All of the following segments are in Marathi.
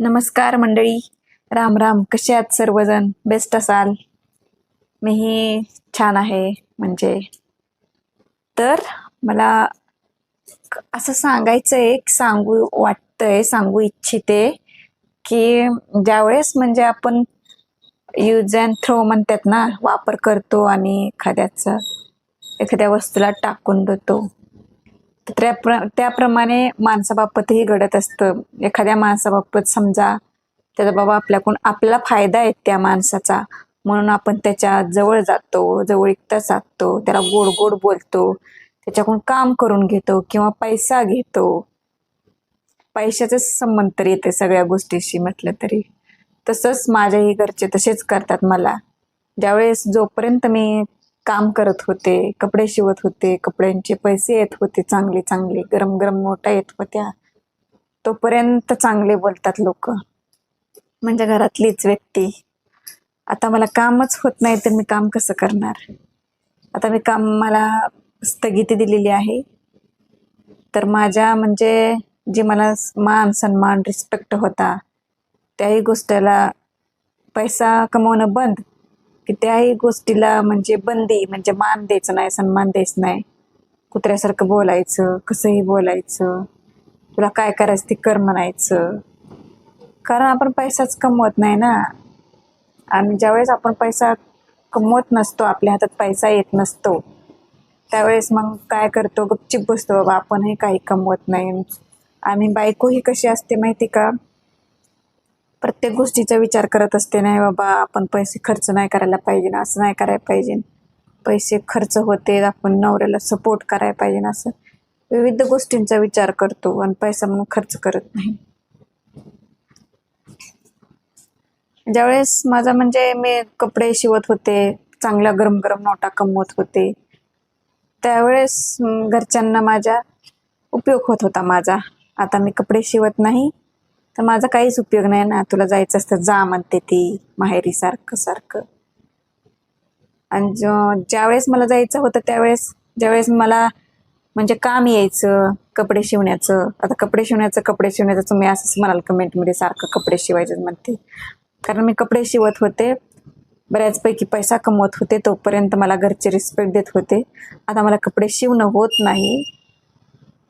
नमस्कार मंडळी. राम राम. कसे आहात सर्वजण? बेस्ट असाल. मीही छान आहे. म्हणजे तर मला असं सांगायचं आहे सांगू वाटतंय सांगू इच्छिते की ज्यावेळेस म्हणजे आपण यूज अँड थ्रो म्हणतात ना वापर करतो आणि एखाद्याचा एखाद्या वस्तूला टाकून देतो. तर त्या त्याप्रमाणे माणसाबाबतही घडत असतं. एखाद्या माणसाबाबत समजा त्याचा बाबा आपल्याकडून आपल्याला फायदा आहे त्या माणसाचा. म्हणून आपण त्याच्याजवळ जातो जवळीकता साधतो त्याला गोड गोड बोलतो त्याच्याकडून काम करून घेतो किंवा पैसा घेतो. पैशाचाच संबंध तर येते सगळ्या गोष्टीशी म्हटलं तरी. तसंच माझ्याही घरचे तसेच करतात मला. ज्यावेळेस जोपर्यंत मी काम करत होते कपडे शिवत होते कपड्यांचे पैसे येत होते चांगले चांगले गरम गरम नोटा येत होत्या. तोपर्यंत चांगले बोलतात लोक. म्हणजे घरातलीच व्यक्ती. आता मला कामच होत नाही तर मी काम कसं करणार? आता मी काम मला स्थगिती दिलेली आहे. तर माझ्या म्हणजे जी मला मान सन्मान रिस्पेक्ट होता त्याही गोष्टीला पैसा कमवणं बंद. की त्याही गोष्टीला म्हणजे बंदी म्हणजे मान द्यायचं नाही सन्मान द्यायचं नाही. कुत्र्यासारखं बोलायचं कसंही बोलायचं. तुला काय करायचं ते कर म्हणायचं. कारण आपण पैसाच कमवत नाही ना. आणि ज्यावेळेस आपण पैसा कमवत नसतो आपल्या हातात पैसा येत नसतो त्यावेळेस मग काय करतो? गपचिप बसतो बाबा आपणही काही कमवत नाही. आणि बायको ही कशी असते माहिती का? प्रत्येक गोष्टीचा विचार करत असते नाही बाबा आपण पैसे खर्च नाही करायला पाहिजे ना असं नाही करायला पाहिजे. पैसे खर्च होते आपण नवऱ्याला सपोर्ट करायला पाहिजे ना असं. विविध गोष्टींचा विचार करतो आणि पैसा मग खर्च करत नाही. ज्यावेळेस माझा म्हणजे मी कपडे शिवत होते चांगल्या गरम गरम नोटा कमवत होते त्यावेळेस घरच्यांना माझ्या उपयोग होत होता माझा. आता मी कपडे शिवत नाही तर माझा काहीच उपयोग नाही ना. तुला जायचं असतं जा म्हणते ती माहेरी सारखं सारखं. आणि ज्यावेळेस मला जायचं होतं त्यावेळेस ज्यावेळेस मला म्हणजे काम यायचं कपडे शिवण्याचं आता कपडे शिवण्याचं कपडे शिवण्याचं तुम्ही असंच म्हणाल कमेंटमध्ये सारखं कपडे शिवायचं म्हणते. कारण मी कपडे शिवत होते बऱ्याचपैकी पैसा कमवत होते तोपर्यंत मला घरचे रिस्पेक्ट देत होते. आता मला कपडे शिवणं होत नाही.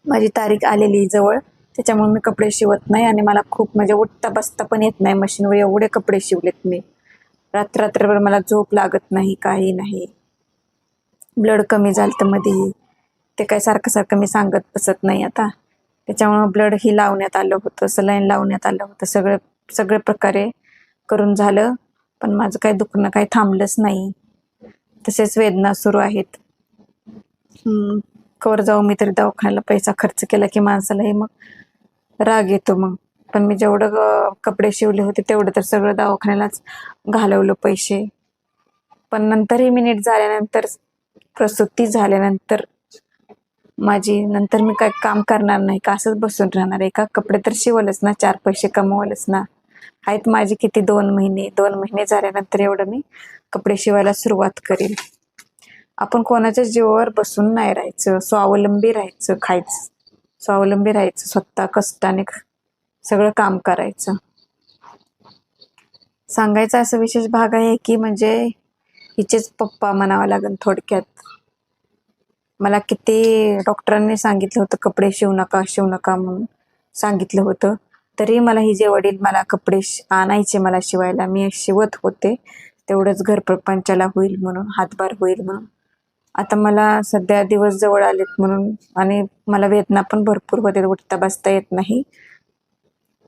माझी तारीख आलेली जवळ. त्याच्यामुळे मी कपडे शिवत नाही आणि मला खूप म्हणजे उठता बसता पण येत नाही मशीनवर. एवढे कपडे शिवलेत मी. रात्र रात्रभर मला झोप लागत नाही काही नाही. ब्लड कमी झालं तर मध्ये ते काय सारखं सारखं मी सांगत बसत नाही आता. त्याच्यामुळं ब्लड ही लावण्यात आलं होतं सलाईन लावण्यात आलं होतं. सगळं सगळ्या प्रकारे करून झालं पण माझं काही दुखणं काही थांबलंच नाही. तसेच वेदना सुरू आहेत. कवर जाऊ मी तरी दवाखान्याला पैसा खर्च केला की माणसालाही मग राग येतो मग. पण मी जेवढं कपडे शिवले होते तेवढं तर सगळं दवाखान्यालाच घालवलं पैसे. पण नंतरही मी नीट झाल्यानंतर प्रसूती झाल्यानंतर माझी नंतर मी काय काम करणार नाही का? असंच बसून राहणार आहे का? कपडे तर शिवलच ना चार पैसे कमवलंच ना. आहेत माझे किती? दोन महिने. दोन महिने झाल्यानंतर एवढं मी कपडे शिवायला सुरुवात करेन. आपण कोणाच्या जीवावर बसून नाही राहायचं. स्वावलंबी राहायचं खायचं. स्वावलंबी राहायचं स्वतः कष्टाने सगळं काम करायचं. सांगायचा असा विशेष भाग आहे की म्हणजे हिचेच पप्पा म्हणावं लागेल थोडक्यात. मला किती डॉक्टरांनी सांगितलं होतं कपडे शिवू नका शिवू नका म्हणून सांगितलं होतं. तरी मला ही जे वडील मला कपडे आणायचे मला शिवायला. मी शिवत होते. तेवढंच घर प्रपंचाला होईल म्हणून हातभार होईल म्हणून. आता मला सध्या दिवस जवळ आलेत म्हणून आणि मला वेदना पण भरपूर होते उठता बसता येत नाही.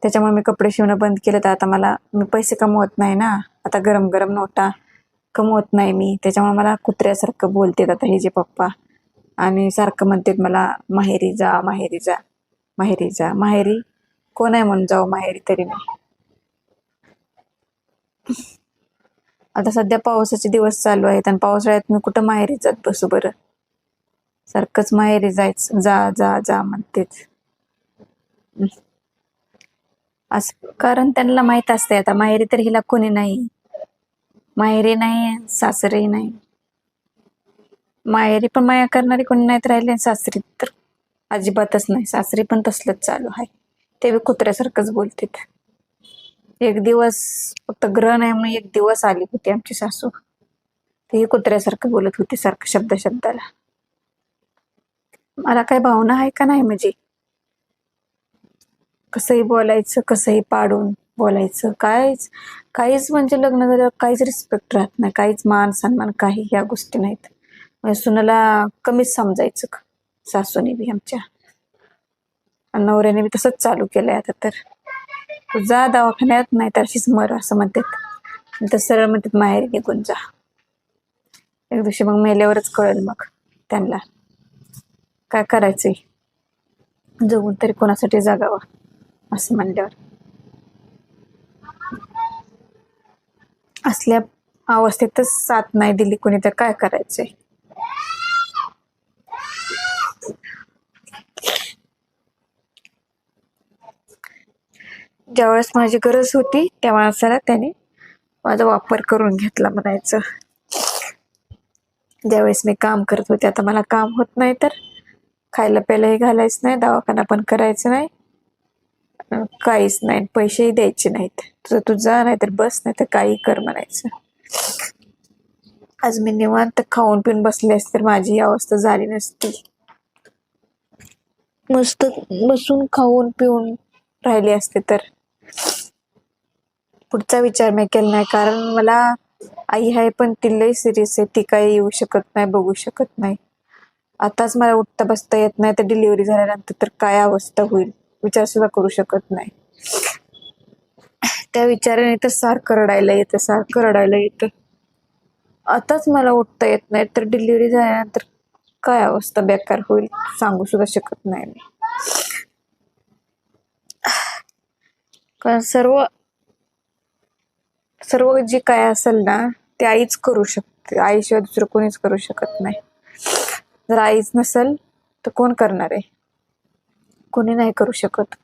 त्याच्यामुळे मी कपडे शिवणं बंद केलं तर आता मला मी पैसे कमवत नाही ना. आता गरम गरम नोटा कमवत नाही मी. त्याच्यामुळे मला कुत्र्यासारखं बोलतेत आता हे जे पप्पा. आणि सारखं म्हणतात मला माहेरी जा माहेरी जा माहेरी जा माहेरी कोण आहे म्हणून जाऊ माहेरी तरी नाही आता सध्या पावसाचे दिवस चालू आहेत आणि पावसाळ्यात मी कुठं माहेरी जात बसू बरं. सारखंच माहेरी जायचं जा जा जा म्हणतेच. असं कारण त्यांना माहीत असते आता माहेरी तर हिला कोणी नाही. माहेरी नाही सासरी नाही. माहेरी पण माया करणारी कोणी नाहीत राहिले सासरी तर अजिबातच नाही. सासरी पण तसलंच चालू आहे. ते बी कुत्र्यासारखंच बोलतात. एक दिवस फक्त ग्रहण आहे म्हणून एक दिवस आली होती आमची सासू. तेही कुत्र्यासारखं बोलत होती सारखं शब्द शब्दाला. मला काय भावना आहे का नाही म्हणजे? कसंही बोलायचं कसंही पाडून बोलायचं काहीच काहीच म्हणजे लग्न झाल्यावर काहीच रिस्पेक्ट राहत नाही काहीच मान सन्मान काही ह्या गोष्टी नाहीत. म्हणजे सुनाला कमीच समजायचं सासूने बी आमच्या. नवऱ्याने बी तसंच चालू केलंय आता तर. जा दवाखान्यात नाही तर अशीच मर असं म्हणतात. तर सरळ म्हणतात माहेर निघून जा. एक दिवशी मग मेल्यावरच कळेल मग त्यांना. काय करायचंय? जगून तरी कोणासाठी जागावं? असं म्हणल्यावर. असल्या अवस्थेतच साथ नाही दिली कोणी तर काय करायचंय? ज्यावेळेस माझी गरज होती त्या माणसाला त्याने माझा वापर करून घेतला म्हणायचं. ज्यावेळेस मी काम करत होते आता मला काम होत नाही तर खायला प्यायलाही घालायचं नाही दवाखाना पण करायचं नाही. काहीच नाही पैसेही द्यायचे नाहीत. तुझं तू जा नाही तर बस नाही तर काही कर म्हणायचं. आज मी निवांत खाऊन पिऊन बसले असते तर माझी ही अवस्था झाली नसती. मस्त बसून खाऊन पिऊन राहिले असते तर. पुढचा विचार मी केला नाही. कारण मला आई आहे पण ती लई सिरियस आहे. ती काही येऊ शकत नाही बघू शकत नाही. आताच मला उठता बसता येत नाही. तर डिलिव्हरी झाल्यानंतर तर काय अवस्था होईल? विचार सुद्धा करू शकत नाही. त्या विचाराने तर सारखं रडायला येतं सारखं रडायला येतं. आताच मला उठता येत नाही. तर डिलिव्हरी झाल्यानंतर काय अवस्था बेकार होईल? सांगू सुद्धा शकत नाही मी. कारण सर्व सर्व जे काय असेल ना ते आईच करू शकते. आईशिवाय दुसरं कोणीच करू शकत नाही. जर आईच नसेल तर कोण करणार आहे? कोणी नाही करू शकत.